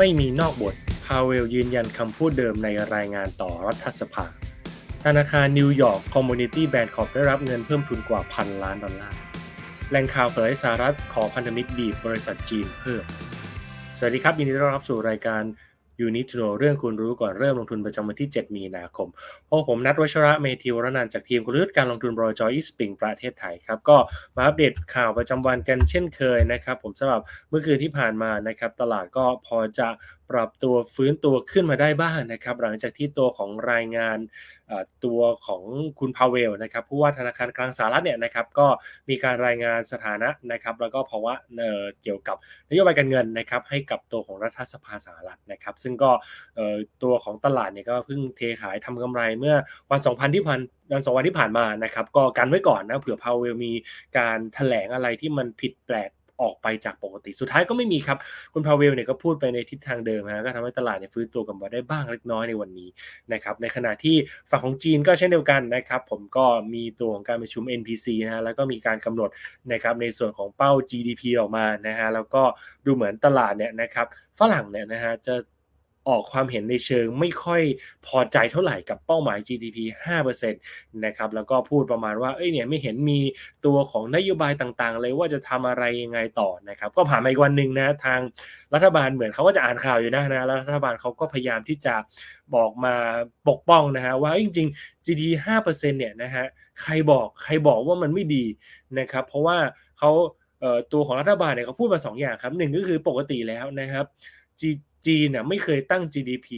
ไม่มีนอกบท พาเวลยืนยันคำพูดเดิมในรายงานต่อรัฐสภา ธนาคารนิวยอร์กคอมมูนิตี้แบนด์คอร์ได้รับเงินเพิ่มทุนกว่าพันล้านดอลลาร์แหล่งข่าวเผยสหรัฐขอพันธมิตรบีบบริษัทจีนเพิ่ม สวัสดีครับ ยินดีต้อนรับสู่รายการ ยูนิทโนเรื่องคุณรู้ก่อนเริ่มลงทุนประจำวันที่ 7 มีนาคมพบผมนัทวชระเมธีวรนันจากทีมกลยุทธ์การลงทุนบรจอีสปริงประเทศไทยครับก็มาอัปเดตข่าวประจำวันกันเช่นเคยนะครับผมสำหรับเมื่อคืนที่ผ่านมานะครับตลาดก็พอจะปรับตัวฟื้นตัวขึ้นมาได้บ้างนะครับหลังจากที่ตัวของรายงานตัวของคุณพาเวลนะครับผู้ว่าธนาคารกลางสหรัฐเนี่ยนะครับก็มีการรายงานสถานะนะครับแล้วก็ภาวะเกี่ยวกับนโยบายการเงินนะครับให้กับตัวของรัฐสภาสหรัฐนะครับ ซึ่งก็ตัวของตลาดเนี่ยก็เพิ่งเทขายทำกำไรเมื่อวัน 2,000 ที่ผ่านวันสองวันที่ผ่านมานะครับก็กันไว้ก่อนนะเผื่อพาวเวลมีการถแถลงอะไรที่มันผิดแปลก ออกไปจากปกติ สุดท้ายก็ไม่มีครับ คุณพาเวลเนี่ยก็พูดไปในทิศทางเดิมนะก็ทำให้ตลาดเนี่ยฟื้นตัวกลับมาได้บ้างเล็กน้อยในวันนี้นะครับในขณะที่ฝั่งของจีนก็เช่นเดียวกันนะครับผมก็มีตัวของการประชุม NPC นะฮะแล้วก็มีการกำหนดนะครับในส่วนของเป้า GDP ออกมานะฮะแล้วก็ดูเหมือนตลาดเนี่ยนะครับฝรั่งเนี่ยนะฮะจะ ออกความเห็นในเชิงไม่ค่อยพอใจเท่าไหร่กับเป้าหมาย GDP 5%นะครับแล้วก็พูดประมาณว่าเอ้ยเนี่ยไม่เห็นมีตัวของนโยบายต่างๆ เลยว่าจะทำอะไรยังไงต่อนะครับก็ผ่านมาอีกวันหนึ่งนะทางรัฐบาลเหมือนเขาก็จะอ่านข่าวอยู่นะนะรัฐบาลเขาก็พยายามที่จะบอกมาปกป้องนะฮะว่าจริงๆ GDP 5%เนี่ยนะฮะใครบอกใครบอกว่ามันไม่ดีนะครับเพราะว่าเขาตัวของรัฐบาลเนี่ยเขาพูดมา2อย่างครับหนึ่งก็คือปกติแล้วนะครับ จีนเนี่ยไม่เคยตั้ง GDP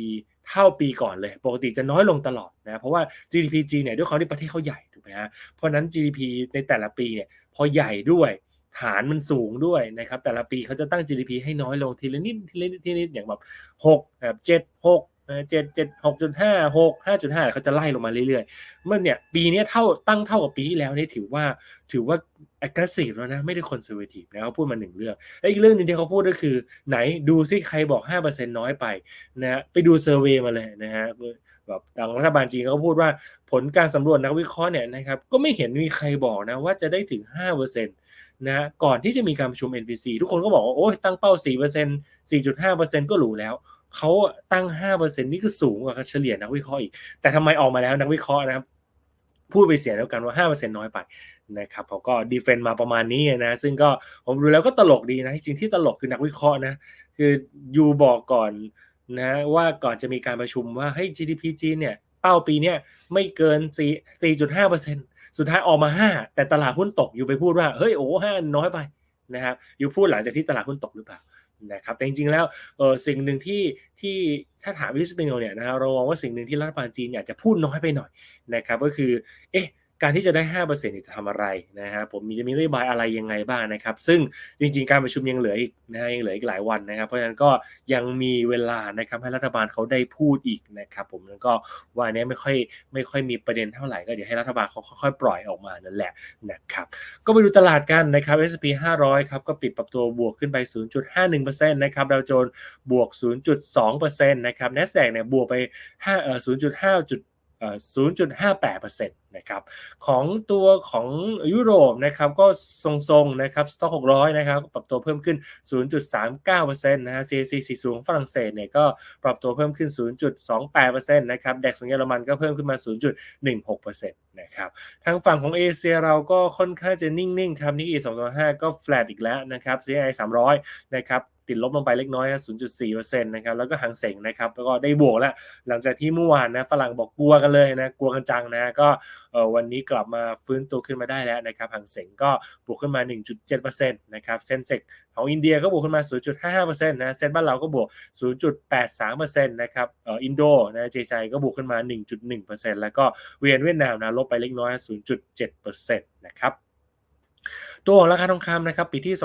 เท่าปีก่อนเลย ปกติจะน้อยลงตลอดนะเพราะว่า GDP จีนเนี่ยด้วยความที่ประเทศเขาใหญ่ถูกไหมฮะเพราะนั้น GDP ในแต่ละปีเนี่ยพอใหญ่ด้วยฐานมันสูงด้วยนะครับแต่ละปีเขาจะตั้ง GDP ให้น้อยลงทีละนิดทีละนิดทีละนิดอย่างแบบ6แบบเจ็ดหก เจ็ดเจ็ดหกจุดห้าหกห้าจุดห้าเขาจะไล่ลงมาเรื่อยๆ เมื่อเนี่ยปีนี้เท่าตั้งเท่ากับปีที่แล้วนี่ถือว่าถือว่า aggressive แล้วนะไม่ได้ conservative นะเขาพูดมาหนึ่งเรื่อง และอีกเรื่องนึงที่เขาพูดก็คือ ไหนดูซิใครบอก 5%น้อยไปนะไปดูเซอร์เวยมาเลยนะฮะแบบทางรัฐบาลจีนเขาพูดว่าผลการสำรวจนักวิเคราะห์เนี่ยนะครับก็ไม่เห็นมีใครบอกนะว่าจะได้ถึง 5%นะก่อนที่จะมีการประชุม NPC ทุกคนก็บอกว่าโอ้ยตั้งเป้า 4% 4.5%ก็หรูแล้ว เขาตั้ง 5%นี่คือสูงกว่าเฉลี่ยนักวิเคราะห์อีก แต่ทำไมออกมาแล้วนักวิเคราะห์นะครับ พูดไปเสียแล้วกันว่า 5%น้อยไปนะครับเขาก็ดีเฟนต์มาประมาณนี้นะ ซึ่งก็ผมดูแล้วก็ตลกดีนะ จริงที่ตลกคือนักวิเคราะห์นะ คือยูบอกก่อนนะว่าก่อนจะมีการประชุมว่าเฮ้ย GDP จีนเนี่ยเป้าปีเนี้ยไม่เกิน4 4.5%สุดท้ายออกมา 5 แต่ตลาดหุ้นตกอยู่ไปพูดว่าเฮ้ยโอ้ห้าน้อยไปนะครับอยู่พูดหลังจากที่ตลาดหุ้นตกหรือเปล่า นะครับแต่จริงๆแล้วเออสิ่งหนึ่งที่ที่ถ้าถามวิสเปนเนี่ยนะเรามองว่าสิ่งหนึ่งที่รัฐบาลจีนอยากจะพูดน้อยไปหน่อยนะครับก็คือเอ๊ะ การที่จะได้5%นี่จะทำอะไรนะฮะผมมีจะมีนโยบายอะไรยังไงบ้างนะครับ ซึ่งจริงๆการประชุมยังเหลืออีกนะยังเหลืออีกหลายวันนะครับ เพราะฉะนั้นก็ยังมีเวลานะครับให้รัฐบาลเขาได้พูดอีกนะครับ ผมแล้วก็วันนี้ไม่ค่อยไม่ค่อยมีประเด็นเท่าไหร่ก็เดี๋ยวให้รัฐบาลเขาค่อยๆปล่อยออกมานั่นแหละนะครับ ก็ไปดูตลาดกันนะครับ S&P 500 ครับก็ปิดปรับตัวบวกขึ้นไป 0.51%นะครับดาวโจนส์บวก 0.2%นะครับ NASDAQ เนี่ยบวกไป5เอ่อ0.5 0.58%นะครับของตัวของยุโรปนะครับก็ทรงๆนะครับสต็อก600นะครับปรับตัวเพิ่มขึ้น 0.39%นะฮะ CAC 40ของฝรั่งเศสเนี่ยก็ปรับตัวเพิ่มขึ้น 0.28%นะครับแดกของเยอรมันก็เพิ่มขึ้นมา 0.16%นะครับทางฝั่งของเอเชียเราก็ค่อนข้างจะนิ่งๆครับนิกเอ225 ก็แฟลตอีกแล้วนะครับ CI 300นะครับ ติดลบลงไปเล็กน้อย 0.4%นะครับแล้วก็หางเสงนะครับแล้วก็ได้บวกแล้ว หลังจากที่เมื่อวานนะฝรั่งบอกกลัวกันเลยนะกลัวกันจังนะก็วันนี้กลับมาฟื้นตัวขึ้นมาได้แล้วนะครับหางเสงก็บวกขึ้นมา 1.7%นะครับเซนเซกของอินเดียก็บวกขึ้นมา 0.55%นะเซนบ้านเราก็บวก 0.83%นะครับเอ่ออินโดนะเจไจก็บวกขึ้นมา 1.1%แล้วก็เวียนเวียดนามนะลบไปเล็กน้อย 0.7%นะครับ ตัวของราคาทองคำนะครับปิดที่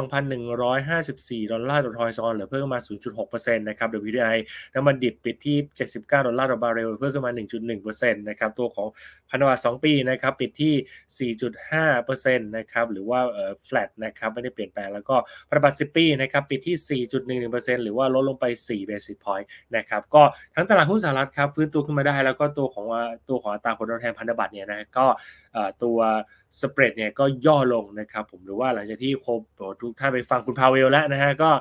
2,154 ดอลลาร์ต่อทอยซอนหลือเพิ่มมา 0.6%นะครับ WTI น้ำมันดิบปิดที่ 79 ดอลลาร์ต่อบาร์เรลเพิ่มขึ้นมา 1.1%นะครับตัวของพันธบัตร2ปีนะครับปิดที่ 4.5%นะครับหรือว่าเอ่อ flat นะครับไม่ได้เปลี่ยนแปลงแล้วก็พันธบัตร10 ปีนะครับปิดที่ 4.11%หรือว่าลดลงไป 4 basis point นะครับก็ทั้งตลาดหุ้นสหรัฐครับฟื้นตัวขึ้นมาได้แล้วก็ตัวของตัวของอัตราผลตอบแทนพันธบัตรเนี่ยนะก็ตัวสเปรดเนี่ยก็ย่อลงนะครับผมหรือว่าหลังจากที่ครบทุกท่านไปฟังคุณพาเวลแล้วนะฮะก็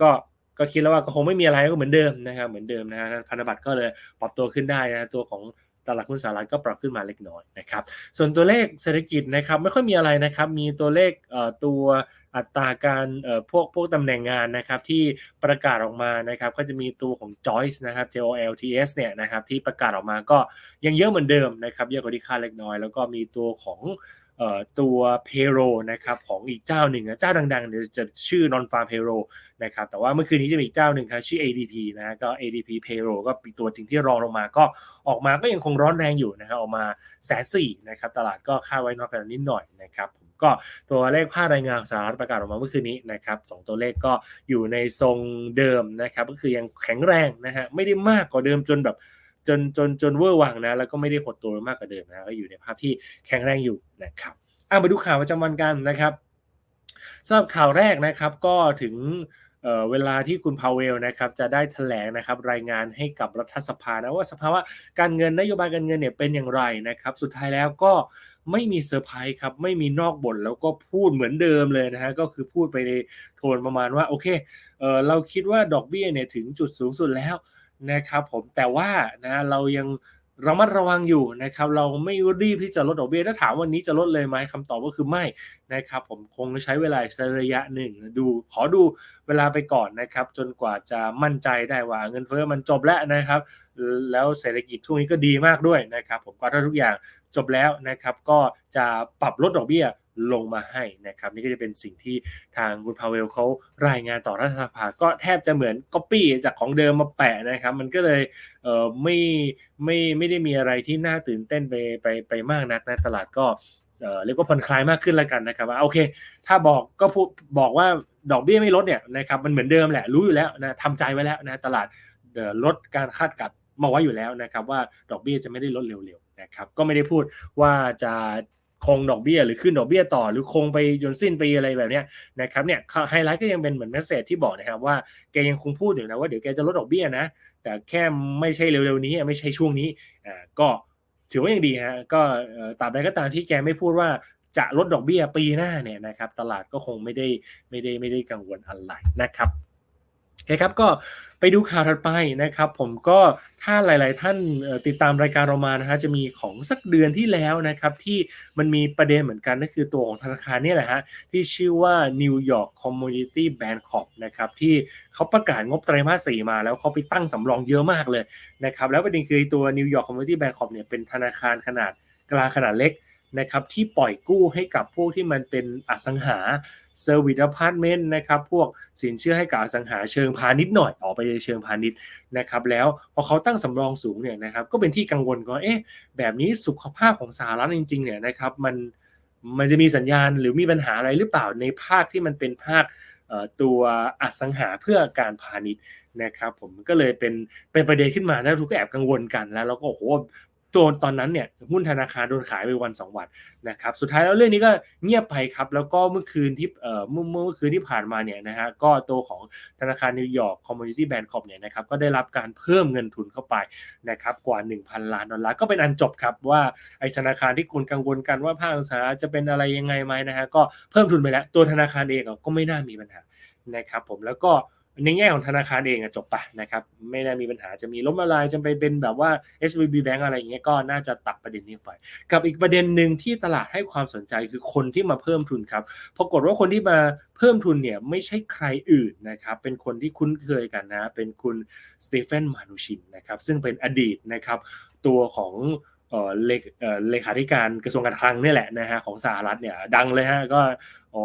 ก็ก็คิดแล้วว่าก็คงไม่มีอะไรก็เหมือนเดิมนะครับเหมือนเดิมนะฮะพันธบัตรก็เลยปรับตัวขึ้นได้นะตัวของตลาดหุ้นสหรัฐก็ปรับขึ้นมาเล็กน้อยนะครับ ส่วนตัวเลขเศรษฐกิจนะครับไม่ค่อยมีอะไรนะครับ มีตัวเลขเตัวอัตราการพวกพวกตำแหน่งงานนะครับที่ประกาศออกมานะครับก็จะมีตัวของ Joyce นะครับ JOLTS เนี่ยนะครับที่ประกาศออกมาก็ยังเยอะเหมือนเดิมนะครับเยอะกว่าที่คาดเล็กน้อย แล้วก็มีตัวของ ตัว payroll นะครับของอีกเจ้าหนึ่งเจ้าดังๆเดี๋ยวจะชื่อ non farm payroll นะครับแต่ว่าเมื่อคืนนี้จะมีอีกเจ้าหนึ่งครับชื่อ ADP นะก็ ADP payroll ก็เป็นตัวถึงที่รองลงมาก็ออกมาก็ยังคงร้อนแรงอยู่นะครับออกมาแสนสี่นะครับตลาดก็คาดไว้นอกกันนิดหน่อยนะครับผมก็ตัวเลขภาครายงานสหรัฐประกาศออกมาเมื่อคืนนี้นะครับสองตัวเลขก็อยู่ในทรงเดิมนะครับก็คือยังแข็งแรงนะฮะไม่ได้มากกว่าเดิมจนแบบ จนจนจนเวอร์วังนะ แล้วก็ไม่ได้หดตัวมากกว่าเดิมนะก็อยู่ในภาพที่แข็งแรงอยู่นะครับอะมาดูข่าวประจำวันกันนะครับสำหรับข่าวแรกนะครับก็ถึงเวลาที่คุณพาวเวลนะครับจะได้แถลงนะครับรายงานให้กับรัฐสภานะว่าสภาวะการเงินนโยบายการเงินเนี่ยเป็นอย่างไรนะครับ สุดท้ายแล้วก็ไม่มีเซอร์ไพรส์ครับไม่มีนอกบทแล้วก็พูดเหมือนเดิมเลยนะฮะก็คือพูดไปในโทนประมาณว่าโอเคเอเราคิดว่าดอกเบี้ยเนี่ยถึงจุดสูงสุดแล้ว นะครับผมแต่ว่านะเรายังระมัดระวังอยู่นะครับ เราไม่รีบที่จะลดดอกเบี้ยถ้าถามวันนี้จะลดเลยไหมคำตอบก็คือไม่นะครับ ผมคงใช้เวลาสักระยะหนึ่งดู ขอดูเวลาไปก่อนนะครับ จนกว่าจะมั่นใจได้ว่าเงินเฟ้อมันจบแล้วนะครับ แล้วเศรษฐกิจช่วงนี้ก็ดีมากด้วยนะครับ ผมก็ถ้าทุกอย่างจบแล้วนะครับ ก็จะปรับลดดอกเบี้ย ลงมาให้นะครับนี่ก็จะเป็นสิ่งที่ทางคุณพาเวลเขารายงานต่อรัฐสภาก็แทบจะเหมือนก๊อปปี้จากของเดิมมาแปะนะครับ มันก็เลยเออไม่ไม่ไม่ได้มีอะไรที่น่าตื่นเต้นไปไปไปมากนักนะตลาดก็เรียกว่าผ่อนคลายมากขึ้นแล้วกันนะครับว่าโอเค ถ้าบอกก็พูดบอกว่าดอกเบี้ยไม่ลดเนี่ยนะครับมันเหมือนเดิมแหละรู้อยู่แล้วนะทำใจไว้แล้วนะตลาดลดการคาดกัดมาไว้อยู่แล้วนะครับว่าดอกเบี้ยจะไม่ได้ลดเร็วๆนะครับก็ไม่ได้พูดว่าจะ คงดอกเบี้ยหรือขึ้นดอกเบี้ยต่อ หรือคงไปจนสิ้นปีอะไรแบบนี้นะครับเนี่ยไฮไลท์ก็ยังเป็นเหมือนเมสเซจที่บอกนะครับว่าแกยังคงพูดอยู่นะว่าเดี๋ยวแกจะลดดอกเบี้ยนะ แต่แค่ไม่ใช่เร็วๆนี้ไม่ใช่ช่วงนี้อ่าก็ถือว่ายังดีฮะก็ตาบใดก็ตามที่แกไม่พูดว่าจะลดดอกเบี้ยปีหน้าเนี่ยนะครับตลาดก็คงไม่ได้ไม่ได้ไม่ได้กังวลอะไรนะครับ โอเคครับก็ไปดูข่าวถัดไปนะครับ ผมก็ถ้าหลาย ๆ ท่านติดตามรายการเรามานะฮะจะมีของสักเดือนที่แล้วนะครับที่มันมีประเด็นเหมือนกันนั่นคือตัวของธนาคารเนี่ยแหละฮะที่ชื่อว่า New York Community Bank Corp นะครับที่เขาประกาศงบไตรมาสสี่มาแล้วเขาไปตั้งสำรองเยอะมากเลยนะครับแล้วประเด็นคือตัว New York Community Bank Corp เนี่ยเป็นธนาคารขนาดกลางขนาดเล็ก นะครับที่ปล่อยกู้ให้กับพวกที่มันเป็นอสังหาเซอร์วิสอพาร์ตเมนต์นะครับพวกสินเชื่อให้กับอสังหาเชิงพาณิชย์หน่อยออกไปเชิงพาณิชย์นะครับแล้วพอเขาตั้งสำรองสูงเนี่ยนะครับก็เป็นที่กังวลก็เอ๊ะแบบนี้สุขภาพของสหรัฐจริงๆเนี่ยนะครับมันมันจะมีสัญญาณหรือมีปัญหาอะไรหรือเปล่าในภาคที่มันเป็นภาคตัวอสังหาเพื่อการพาณิชย์นะครับผมก็เลยเป็นเป็นประเด็นขึ้นมาแล้วทุกก็แอบกังวลกันแล้วเราก็โอ้โห ตัวตอนนั้นเนี่ยหุ้นธนาคารโดนขายไปวันสองวันนะครับสุดท้ายแล้วเรื่องนี้ก็เงียบไปครับ แล้วก็เมื่อคืนที่เอ่อเมื่อเมื่อคืนที่ผ่านมาเนี่ยนะฮะก็ตัวของธนาคารนิวยอร์กคอมมูนิตี้แบนด์คอมเนี่ยนะครับก็ได้รับการเพิ่มเงินทุนเข้าไปนะครับกว่า 1,000 ล้านดอลลาร์ก็เป็นอันจบครับว่าไอธนาคารที่คุณกังวลกันว่าภาคอุตสาหจะเป็นอะไรยังไงไหมนะฮะก็เพิ่มทุนไปแล้วตัวธนาคารเองก็ไม่น่ามีปัญหานะครับผมแล้วก็ ในแง่ของธนาคารเองอะจบปะนะครับไม่น่ามีปัญหาจะมีล้มละลายจะไปเป็นแบบว่า SVB Bank อะไรอย่างเงี้ยก็น่าจะตัดประเด็นนี้ไป กับอีกประเด็นหนึ่งที่ตลาดให้ความสนใจคือคนที่มาเพิ่มทุนครับปรากฏว่าคนที่มาเพิ่มทุนเนี่ยไม่ใช่ใครอื่นนะครับเป็นคนที่คุ้นเคยกันนะเป็นคุณสเตเฟนมานูชินนะครับซึ่งเป็นอดีตนะครับตัวของเออเลขเออเลขาธิการกระทรวงการคลังนี่แหละนะฮะของสหรัฐเนี่ยดังเลยฮะก็ อ๋อ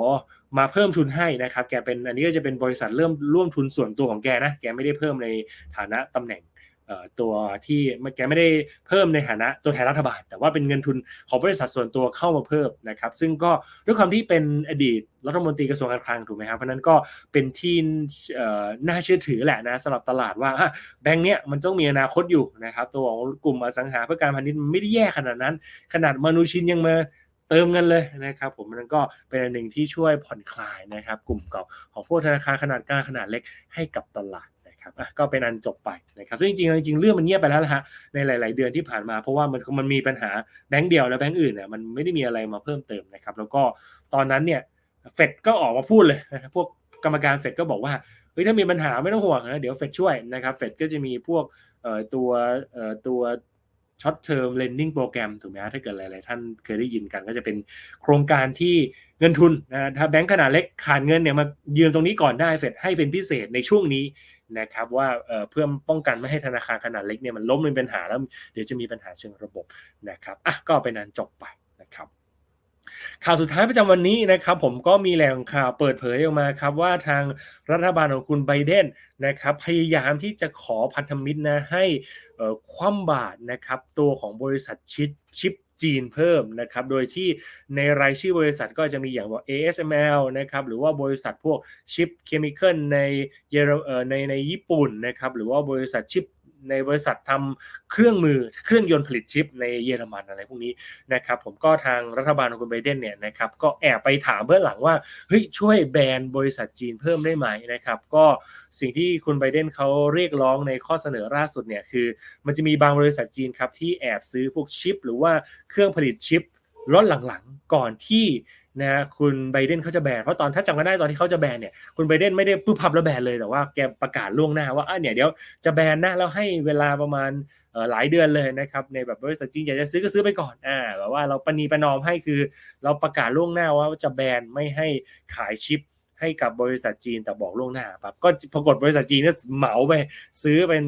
มาเพิ่มทุนให้นะครับ แกเป็นอันนี้ก็จะเป็นบริษัทเริ่มร่วมทุนส่วนตัวของแกนะ แกไม่ได้เพิ่มในฐานะตำแหน่งตัวที่แกไม่ได้เพิ่มในฐานะตัวแทนรัฐบาล แต่ว่าเป็นเงินทุนของบริษัทส่วนตัวเข้ามาเพิ่มนะครับ ซึ่งก็ด้วยความที่เป็นอดีตรัฐมนตรีกระทรวงการคลังถูกไหมครับเพราะนั้นก็เป็นที่น่าเชื่อถือแหละนะสำหรับตลาดว่าแบงค์เนี้ยมันต้องมีอนาคตอยู่นะครับ ตัวของกลุ่มอสังหาเพื่อการพาณิชย์มันไม่ได้แย่ขนาดนั้น ขนาดมานูชินยังมา เติมเงินเลยนะครับผมมันก็เป็นอันหนึ่งที่ช่วยผ่อนคลายนะครับ กลุ่มเก่าของพวกธนาคารขนาดกลางขนาดเล็กให้กับตลาดนะครับก็เป็นอันจบไปนะครับซึ่งจริงๆจริงเรื่องมันเงียบไปแล้วนะฮะในหลาย ๆ เดือนที่ผ่านมา เพราะว่ามันมันมีปัญหาแบงก์เดียวแล้วแบงก์อื่นเนี่ยมันไม่ได้มีอะไรมาเพิ่มเติมนะครับแล้วก็ตอนนั้นเนี่ยเฟดก็ออกมาพูดเลยนะครับพวกกรรมการเฟดก็บอกว่าเฮ้ยถ้ามีปัญหาไม่ต้องห่วงนะเดี๋ยวเฟดช่วยนะครับเฟดก็จะมีพวกตัวตัว ช็อตเทอมเลนดิ้งโปรแกรมถูกไหมฮะถ้าเกิดหลาย ๆ ท่านเคยได้ยินกันก็จะเป็นโครงการที่เงินทุนนะถ้าแบงก์ขนาดเล็กขาดเงินเนี่ยมายืมตรงนี้ก่อนได้เฟดให้เป็นพิเศษในช่วงนี้นะครับว่าเพื่อป้องกันไม่ให้ธนาคารขนาดเล็กเนี่ยมันล้มเป็นปัญหาแล้วเดี๋ยวจะมีปัญหาเชิงระบบนะครับอะก็เป็นนั้นจบไป ข่าวสุดท้ายประจำวันนี้นะครับผมก็มีแหล่งข่าวเปิดเผยออกมาครับว่าทางรัฐบาลของคุณไบเดนนะครับพยายามที่จะขอพันธมิตรนะให้คว่ำบาตรนะครับตัวของบริษัทชิปชิปจีนเพิ่มนะครับ โดยที่ในรายชื่อบริษัทก็จะมีอย่างว่า ASML นะครับ หรือว่าบริษัทพวกชิปเคมีคอลในเยอรในในญี่ปุ่นนะครับ หรือว่าบริษัทชิป ในบริษัททำเครื่องมือเครื่องยนต์ผลิตชิปในเยอรมันอะไรพวกนี้นะครับผมก็ทางรัฐบาลของคุณไบเดนเนี่ยนะครับก็แอบไปถามเบื้องหลังว่าเฮ้ยช่วยแบนบริษัทจีนเพิ่มได้ไหมนะครับก็สิ่งที่คุณไบเดนเขาเรียกร้องในข้อเสนอล่าสุดเนี่ยคือมันจะมีบางบริษัทจีนครับที่แอบซื้อพวกชิป หรือว่าเครื่องผลิตชิปล็อตหลังๆ ก่อนที่ นะคุณไบเดนเขาจะแบนเพราะตอนถ้าจำกันได้ตอนที่เขาจะแบนเนี่ยคุณไบเดนไม่ได้ปุ๊บพับแล้วแบนเลยแต่ว่าแกประกาศล่วงหน้าว่าอะเนี่ยเดี๋ยวจะแบนนะแล้วให้เวลาประมาณหลายเดือนเลยนะครับในแบบบริษัทจีนอยากจะซื้อก็ซื้อไปก่อนอ่าแบบว่าเราปณีประนอมให้คือ เราประกาศล่วงหน้าว่าจะแบนไม่ให้ขายชิป ให้กับบริษัทจีนแต่บอกล่วงหน้าครับก็ปรากฏบริษัทจีนก็เหมาไปซื้อเป็น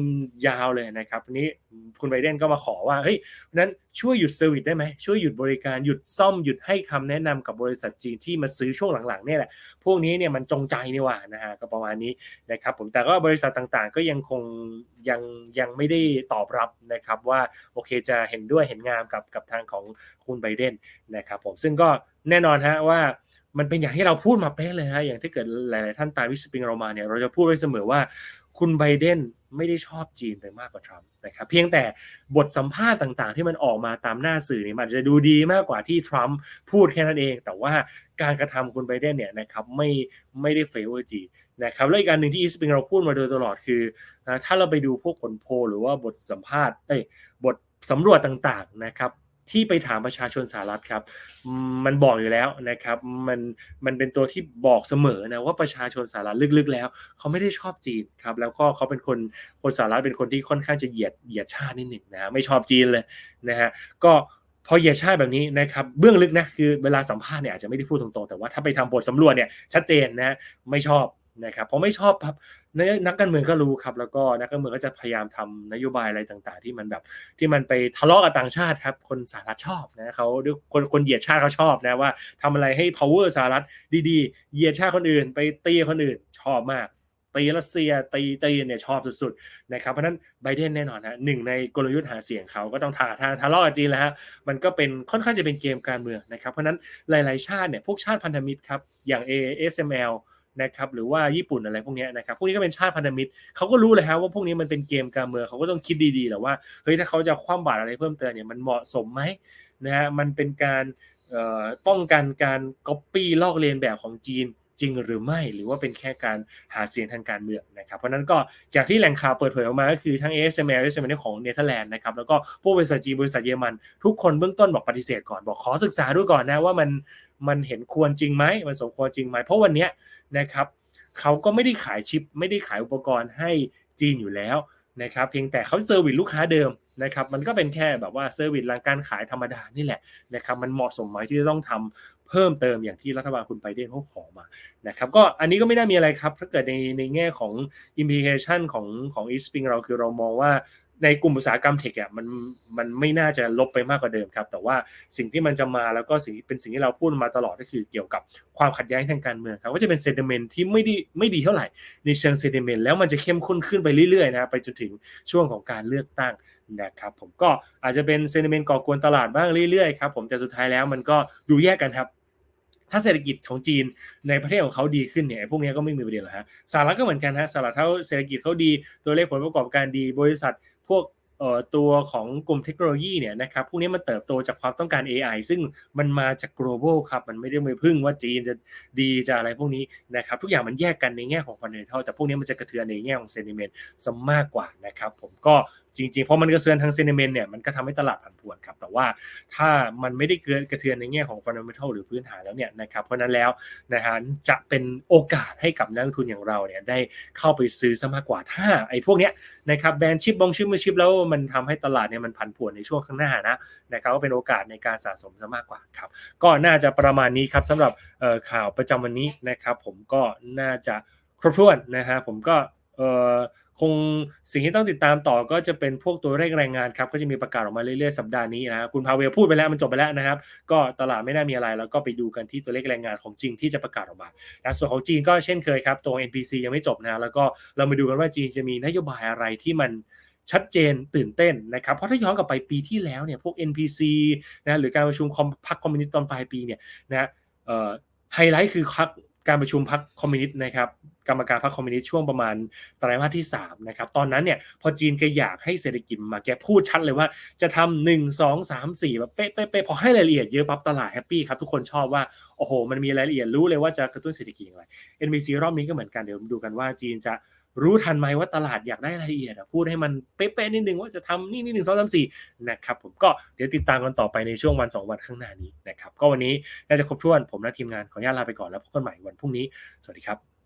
ยาวเลยนะครับทีนี้คุณไบเดนก็มาขอว่าเฮ้ยนั้นช่วยหยุดเซอร์วิสได้ไหมช่วยหยุดบริการหยุดซ่อมหยุดให้คำแนะนำกับบริษัทจีนที่มาซื้อช่วงหลังๆเนี่ยแหละพวกนี้เนี่ยมันจงใจนี่หว่านะฮะก็ประมาณนี้นะครับผมแต่ก็บริษัทต่างๆ ก็ยังคงยังยังไม่ได้ตอบรับนะครับว่าโอเคจะเห็นด้วยเห็นงามกับกับทางของคุณไบเดนนะครับผมซึ่งก็แน่นอนฮะว่า มันเป็นอย่างที่เราพูดมาเป๊ะเลยฮะอย่างที่เกิดหลาย ๆ ท่านตามวิสปิงเรามาเนี่ยเราจะพูดไว้เสมอว่าคุณไบเดนไม่ได้ชอบจีนไปมากกว่าทรัมป์นะครับเพียงแต่บทสัมภาษณ์ต่างๆ ที่มันออกมาตามหน้าสื่อนี่มันจะดูดีมากกว่าที่ทรัมป์พูดแค่นั้นเอง แต่ว่าการกระทำคุณไบเดนเนี่ยนะครับไม่ไม่ได้เฟเวอร์จีนนะครับแล้วอีกการหนึ่งที่อีสปิงเราพูดมาโดยตลอดคือ ถ้าเราไปดูพวกผลโพลหรือว่าบทสัมภาษณ์เอ้ยบทสำรวจต่างๆนะครับ ที่ไปถามประชาชนสหรัฐครับ มันบอกอยู่แล้วนะครับมันมันเป็นตัวที่บอกเสมอนะว่าประชาชนสหรัฐลึกๆ แล้ว เขาไม่ได้ชอบจีนครับแล้วก็เขาเป็นคนคนสหรัฐเป็นคนที่ค่อนข้างจะเหยียดเหยียดชาตินิดหนึ่งนะไม่ชอบจีนเลยนะฮะก็พอเหยียดชาติแบบนี้นะครับเบื้องลึกนะคือเวลาสัมภาษณ์เนี่ยอาจจะไม่ได้พูดตรงๆแต่ว่าถ้าไปทำบทสำรวจเนี่ยชัดเจนนะไม่ชอบ นะครับเพราะไม่ชอบครับนักการเมืองก็รู้ครับ แล้วก็นักการเมืองก็จะพยายามทำนโยบายอะไรต่างๆ ที่มันแบบที่มันไปทะเลาะกับต่างชาติครับ คนสหรัฐชอบนะเขาด้วยคนคนเหยียดชาติเขาชอบนะว่าทำอะไรให้ power สหรัฐดีๆ เหยียดชาติคนอื่น ไปตีคนอื่นชอบมากตีรัสเซียตีจีนเนี่ยชอบสุดๆนะครับเพราะฉะนั้นไบเดนแน่นอนฮะหนึ่งในกลยุทธ์หาเสียงเขาก็ต้องทาทางทะเลาะกับจีนแล้วฮะมันก็เป็นค่อนข้างจะเป็นเกมการเมืองนะครับเพราะฉะนั้นหลายๆชาติเนี่ยพวกชาติพันธมิตรครับอย่าง ASML นะครับหรือว่าญี่ปุ่นอะไรพวกนี้นะครับพวกนี้ก็เป็นชาติพันธมิตรเขาก็รู้เลยฮะว่าพวกนี้มันเป็นเกมการเมืองเขาก็ต้องคิดดีๆแหละว่าเฮ้ยถ้าเขาจะคว่ำบาตรอะไรเพิ่มเติมเนี่ยมันเหมาะสมไหมนะฮะมันเป็นการป้องกันการก๊อปปี้ลอกเลียนแบบของจีนจริงหรือไม่หรือว่าเป็นแค่การหาเสียงทางการเมืองนะครับเพราะนั้นก็จากที่แหล่งข่าวเปิดเผยออกมาก็คือทั้ง ASML ASML ของเนเธอร์แลนด์นะครับแล้วก็พวกบริษัทจีนบริษัทเยอรมัน ทุกคนเบื้องต้นบอกปฏิเสธก่อนบอกขอศึกษาด้วยก่อนนะว่ามัน มันเห็นควรจริงไหมมันสมควรจริงไหมเพราะวันนี้นะครับเขาก็ไม่ได้ขายชิป ไม่ได้ขายอุปกรณ์ให้จีนอยู่แล้วนะครับเพียงแต่เขาเซอร์วิสลูกค้าเดิมนะครับมันก็เป็นแค่แบบว่าเซอร์วิสหลังการขายธรรมดานี่แหละนะครับมันเหมาะสมไหมที่จะต้องทำเพิ่มเติมอย่างที่รัฐบาลคุณไบเดนเขาขอมานะครับก็อันนี้ก็ไม่น่ามีอะไรครับ ถ้าเกิดในในแง่ของ implication ของของ e s p r i n g เราคือเรามองว่า ในกลุ่มอุตสาหกรรมเทคอะมันมันไม่น่าจะลบไปมากกว่าเดิมครับ แต่ว่าสิ่งที่มันจะมาแล้วก็สิ่งเป็นสิ่งที่เราพูดมาตลอดก็คือเกี่ยวกับความขัดแย้งทางการเมืองครับก็จะเป็นเซนติเมนที่ไม่ดีไม่ดีเท่าไหร่ ในเชิงเซนติเมนแล้วมันจะเข้มข้นขึ้นไปเรื่อยๆนะไปจนถึงช่วงของการเลือกตั้งนะครับผมก็อาจจะเป็นเซนติเมนต์ก่อกวนตลาดบ้างเรื่อยๆครับผมแต่สุดท้ายแล้วมันก็ดูแยกกันครับ ถ้าเศรษฐกิจของจีนในประเทศของเขาดีขึ้นเนี่ยพวกนี้ก็ไม่มีประเด็นหรอกฮะสหรัฐก็เหมือนกันฮะสหรัฐเท่าเศรษฐกิจเขาดีตัวเลขผลประกอบการดีบริษัท พวกตัวของกลุ่มเทคโนโลยีเนี่ยนะครับพวกนี้มันเติบโตจากความต้องการ AI ซึ่งมันมาจาก global ครับ มันไม่ได้ไปพึ่งว่าจีนจะดีจะอะไรพวกนี้นะครับ ทุกอย่างมันแยกกันในแง่ของ fundamental แต่พวกนี้มันจะกระเทือนในแง่ของ sentiment ซะมากกว่านะครับ ผมก็ จริงๆ เพราะมันกระเทือนทางเซนิเมนต์เนี่ยมันก็ทำให้ตลาดผันผวนครับ แต่ว่าถ้ามันไม่ได้เกิดกระเทือนในแง่ของฟันดัมเบลหรือพื้นฐานแล้วเนี่ยนะครับ เพราะนั้นแล้วนะฮะจะเป็นโอกาสให้กับนักลงทุนอย่างเราเนี่ยได้เข้าไปซื้อซะมากกว่าถ้าไอ้พวกเนี้ยนะครับแบรนด์ชิปบองชิปมือชิปแล้วมันทำให้ตลาดเนี่ยมันผันผวนในช่วงข้างหน้านะนะครับก็เป็นโอกาสในการสะสมซะมากกว่าครับ ก็น่าจะประมาณนี้ครับสำหรับข่าวประจำวันนี้นะครับ ผมก็น่าจะครบถ้วนนะฮะผมก็ เอ่อคงสิ่งที่ต้องติดตามต่อก็จะเป็นพวกตัวเลขแรงงานครับก็จะมีประกาศออกมาเรื่อยๆสัปดาห์นี้นะคุณพาเวลพูดไปแล้วมันจบไปแล้วนะครับ ก็ตลาดไม่น่ามีอะไรแล้วก็ไปดูกันที่ตัวเลขแรงงานของจริงที่จะประกาศออกมานะส่วนของจีนก็เช่นเคยครับตัว NPC ยังไม่จบนะแล้วก็เรามาดูกันว่าจีนจะมีนโยบายอะไรที่มันชัดเจนตื่นเต้นนะครับ เพราะถ้าย้อนกลับไปปีที่แล้วเนี่ยพวก NPC นะหรือการประชุมพรรคคอมมิวนิสต์ตอนปลายปีเนี่ยนะไฮไลท์คือ การประชุมพรรคคอมมิวนิสต์นะครับกรรมการพรรคคอมมิวนิสต์ช่วงประมาณไตรมาสที่3นะครับตอนนั้นเนี่ยพอจีนแกอยากให้เศรษฐกิจมาแกพูดชัดเลยว่าจะทำหนึ่งสองสามสี่แบบเป๊ะเป๊ะพอให้รายละเอียดเยอะปั๊บตลาดแฮปปี้ครับทุกคนชอบว่าโอ้โหมันมีรายละเอียดรู้เลยว่าจะกระตุ้นเศรษฐกิจอย่างไร NBC รอบนี้ก็เหมือนกันเดี๋ยวดูกันว่าจีนจะ รู้ทันไหมว่าตลาดอยากได้รายละเอียดพูดให้มันเป๊ะๆนิดนึงว่าจะทำนี่นี่หนึ่งสองสามสี่นะครับผมก็เดี๋ยวติดตามกันต่อไปในช่วงวัน 2 วันข้างหน้านี้นะครับก็วันนี้น่าจะครบถ้วนผมและทีมงานขออนุญาตลาไปก่อนแล้วพบกันใหม่วันพรุ่งนี้สวัสดีครับ